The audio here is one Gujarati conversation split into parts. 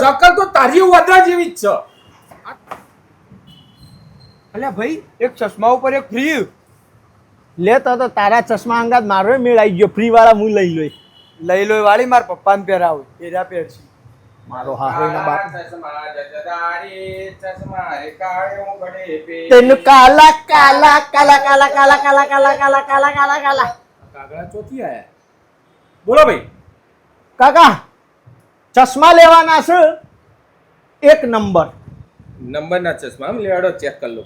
શકલ તો તારી વદરા જેવી જ છે અલ્યા ભાઈ એક ચશ્મા ઉપર એક ફ્રી લે તો તારા ચશ્મા અંગાત મારો મેળ આવી ગયો ફ્રી વાળા હું લઈ લોય લઈ લોય વાળી માર પપ્પાને પહેરાવું પહેરશે મારો હાહરીનો બાપ પહેરી. તેનું કાલા કાલા કાલા કાલા કાલા કાલા કાલા કાલા કાલા કાલા કાલા કાગડા ચોથી આયા બોલો ભાઈ કાકા ચશ્મા લેવાના છે? એક નંબર. નંબર ના ચશ્મા આમ લેવાડો ચેક કરી લો.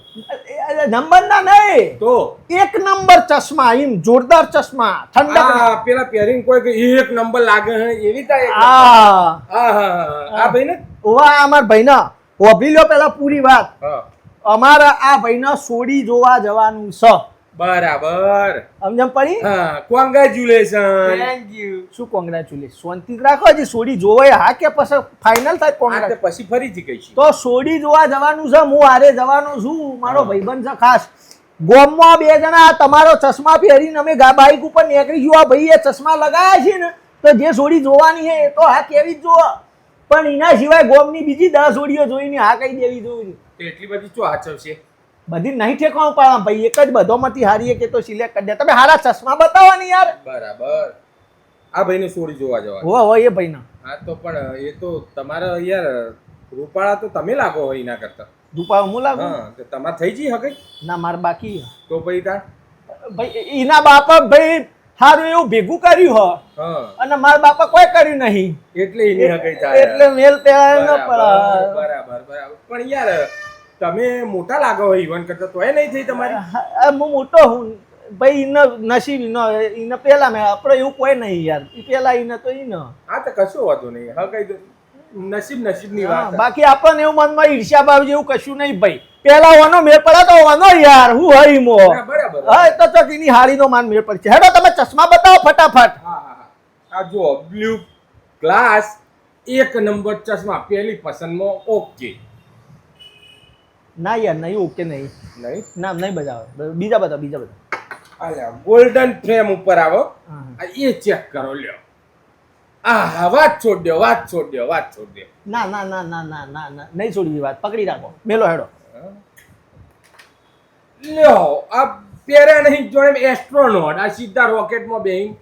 નંબર ના નહીં. તો? એક નંબર ચશ્મા એમ જોરદાર ચશ્મા ઠંડક પેલા પહેરીને કોઈ એક નંબર લાગે હે એવી તા આ હા. હા આ ભાઈ ને ઓવા અમાર ભાઈના. ઓભી લો પેલા પૂરી વાત. હા. અમારા આ ભાઈના સોડી જોવા જવાનું છે બરાબર. સમજમ પડી? હા કોંગ્રેચ્યુલેશન થેન્ક યુ શું કોંગ્રેચ્યુલેશન શાંતિ રાખો હજી સોડી જોવાય હા કે પછી ફાઇનલ થાય આ પછી ફરીથી કહીશું. તો સોડી જોવા જવાનું છે હું આરે જવાનો છું મારો ભાઈબંધ છે ખાસ. ગોમમાં બે જણા તમારો ચશ્મા પહેરીને અમે ગા બાઈક ઉપર નીકળી ગયું. આ ભાઈએ ચશ્મા લગાવ્યા છે ને તો જે સોડી જોવાની છે એ તો હા કેવી જ જોવા. પણ એના સિવાય ગોમની બીજી દસ સોડીઓ જોઈને હા કહી દેવી જોઈએ. એટલી બધી શું આચવશે બધી નહીં ઠેકવાનું પાડવા ભાઈ એક જ બધોમાંથી હારીએ કે તો સિલેક્ટ કરી દે. તમે હારા ચશ્મા બતાવો ને યાર. બરાબર. આ ભાઈને સોરી જોવા જવા હો હો એ ભાઈના. હા તો પણ એ તો તમારા યાર રૂપાળા તો તમે લાગો હોય એના કરતા. રૂપાળો હું લાગુ? હા તો તમારે થઈ જઈ હકે ના માર બાકી તો ભાઈ તા ભાઈ એના બાપા ભાઈ હારું એવું ભેગું કર્યું હ. અને મારા બાપા કોઈ કર્યું નહીં. એટલે એની હકે એટલે મેલ પેલા ન બરાબર બરાબર. પણ યાર તમે મોટા લાગો હોય ઈવન કરતા તોય નહીં થઈ તમારી? હું મોટો હું. ભાઈ ઈને નસીબ ન ઈને પેલા મેં આપણે એવું કોઈ નહીં યાર. ઈ પેલા ઈને તો ઈને. હા તો કશું વાંધો નહીં. હા કઈ નસીબ નસીબની વાત. બાકી આપણને એવું મનમાં ઈર્ષ્યા ભાવ જેવું કશું નહીં ભાઈ. પેલા વાનો મેળ પડે તો વાનો યાર. હું હઈ મો. હા, તો ચોક એની હારીનો માન મેળ પડશે હેડો તમે ચશ્મા બતાવો ફટાફટ. હા આ જો બ્લુ ગ્લાસ એક નંબર ચશ્મા. પહેલી પસંદમાં ઓકે. ના યાર નહીં ઓકે નહીં. નહીં? ના નહીં બજાવો. બીજા બધા બીજા બધા અલ્યા ગોલ્ડન ફ્રેમ ઉપર આવો. એ ચેક કરો લ્યો. આ વાત છોડ દો વાત છોડ દો વાત છોડ દો ના ના ના ના ના ના ના નહીં છોડવી વાત. પકડી રાખો. મેલો હેડો. લ્યો આ પેરે નહીં જોડે એસ્ટ્રોનોટ આ સીધા રોકેટમાં બેહીન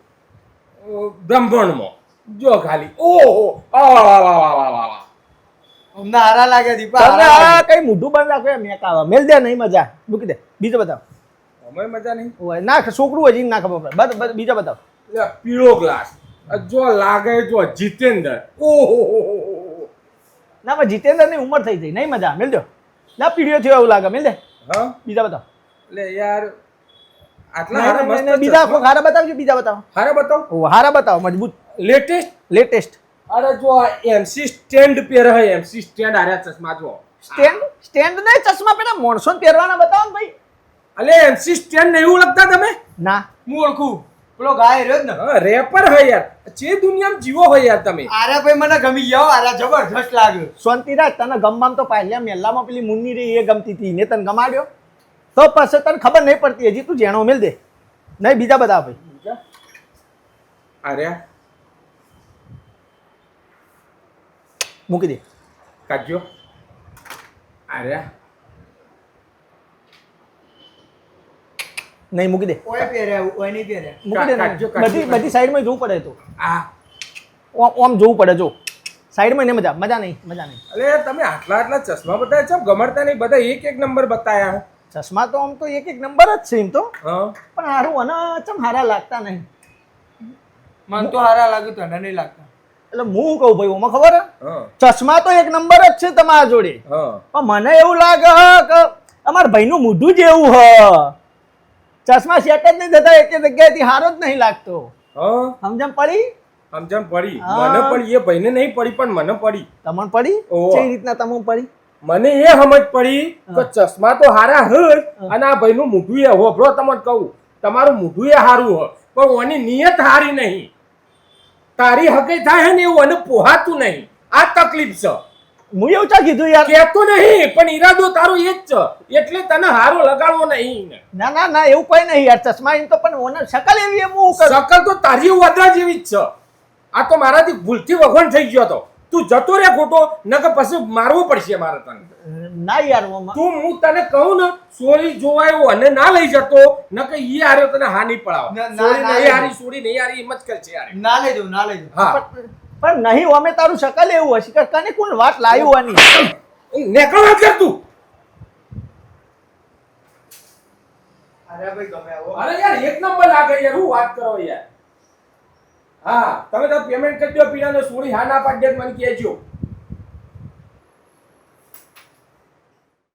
બ્રહ્માંડમાં. જો ખાલી. ઓહો આ વાહ વાહ વાહ વાહ વાહ અમને હારા લાગે દીપા તમને આ કઈ મોઢું બંધ રાખો એમ એક આવા. મેલ દે નહીં મજા. મૂકી દે. બીજો બતાવ. અમે મજા નહીં. ઓય, ના છોકરું હજી ના ખબર પડે. બત- બીજો બતાવ. પીળો ગ્લાસ. જો લાગે જો જીતેન્દ્ર. ઓહો ના પણ જીતેન્દ્રની ઉંમર થઈ ગઈ. નહીં મજા. મેલ દો. ના પીડીઓ થયો એવું લાગે. મેલ દે. હા? બીજા બતાવો. એટલે યાર આટલા હારા મસ્ત બીજા. હારા બતાવજો બીજા બતાવો. હારા બતાવો. ઓ હારા બતાવો મજબૂત. લેટેસ્ટ લેટેસ્ટ અરે જો એમસી સ્ટેન્ડ પહેરે હે એમસી સ્ટેન્ડ આરે ચશ્મા જો સ્ટેન્ડ સ્ટેન્ડ ને ચશ્મા પેલા મોણસોન પહેરવાના બતાવો ને ભાઈ. અલે એમસી સ્ટેન્ડ નહીં ઓળખતા તમે? ના. હું ઓળખું. પેલો ગાય રહ્યો જ ને. હા રેપર હે યાર. જે દુનિયામાં જીવો હોય યાર તમે. આરે ભાઈ મને ગમી ગયો. આરા જબરજસ્ત લાગ્યો. શાંતિરાજ તને ગમવામાં તો પાલ્યા મેલ્લામાં પેલી મુન્ની રહી એ ગમતી હતી ને તને ગમાડ્યો. તો પછી તને ખબર નહીં પડતી હજી તું જેણો મેલ દે. નહીં બીજા બધા ભાઈ. આર્યા મૂકી દે. કાઢજો. અરે. નહીં મૂકી દે. ઓય પહેર્યા ઓય નહીં પહેર્યા મૂકી દે બધી બધી સાઈડમાં જોવું પડે તો. આ ઓમ ઓમ જોવું પડે જો. સાઈડમાં નહીં મજા મજા નહીં મજા નહીં. અરે તમે આટલા આટલા ચશ્મા બતાવ્યા છો ગમડતા નહીં બધા એક એક નંબર બતાયા. ચશ્મા તો આમ તો એક એક નંબર જ છે એમ તો. પણ હારું અને ચમ હારા લાગતા નહીં. મને તો હારા લાગ્યું તને નહીં લાગતા. એટલે હું કહું ભાઈ ઓમાં ખબર? ચશ્મા તો એક નંબર જ છે તમારા જોડે. પણ મને એવું લાગે કે અમારા ભાઈનું મોઢું જ એવું હ. ચશ્મા સેટ જ નહીં થતા એક જગ્યાએથી હારો જ નહીં લાગતો. હા. સમજમ પડી? સમજણ પડી. મને પણ એ ભાઈને નહીં પડી પણ મને પડી. તમને પડી? કઈ રીતના તમને પડી? મને એ સમજ પડી કે ચશ્મા તો હારા હ. અને આ ભાઈનું મોઢું એ હોભળો તમને કહું. તમારું મોઢું એ હારું હ પણ ઓની નિયત હારી નહીં. તારી હકે થાય ને એવું અને પોહાતું નહીં. આ તકલીફ છે. હું એવું ચા કીધું યાર? કેતો નહીં પણ ઈરાદો તારો એ જ છે. એટલે તને હારો લગાડવો નહીં ના ના ના એવું કોઈ નહીં યાર. ચશ્મા એમ તો પણ ઓનર શકલ એવી એમ હું શકલ તો તારી વદરા જેવી જ છે. આ તો મારાથી ભૂલથી વખણ થઈ ગયો તો. તું જતો રે ખોટો નકર પછી મારવો પડશે મારે તને. ના યાર તું હું તને કહું ને સોરી જોવાયો અને ના લઈ જતો નકર ઈ હારે તને હા પડાવ. ના, ના, નહીં હારી સોરી નહીં હારી એમ જ કરશે યાર ના લઈ જાઉં ના લઈ જાઉં. હા. પણ- નહીં અમે તારું શકલ એવું હશે કે કને કોણ વાત લાવ્યું આની? નેકળ વાત કર તું અરે ભાઈ ગમે આવો. અરે યાર એક નંબર લાગે યાર હું વાત કરો યાર. હા તમે તો પેમેન્ટ કરી દો પીણાને સોળી હા ના પાડી મને કહેજો.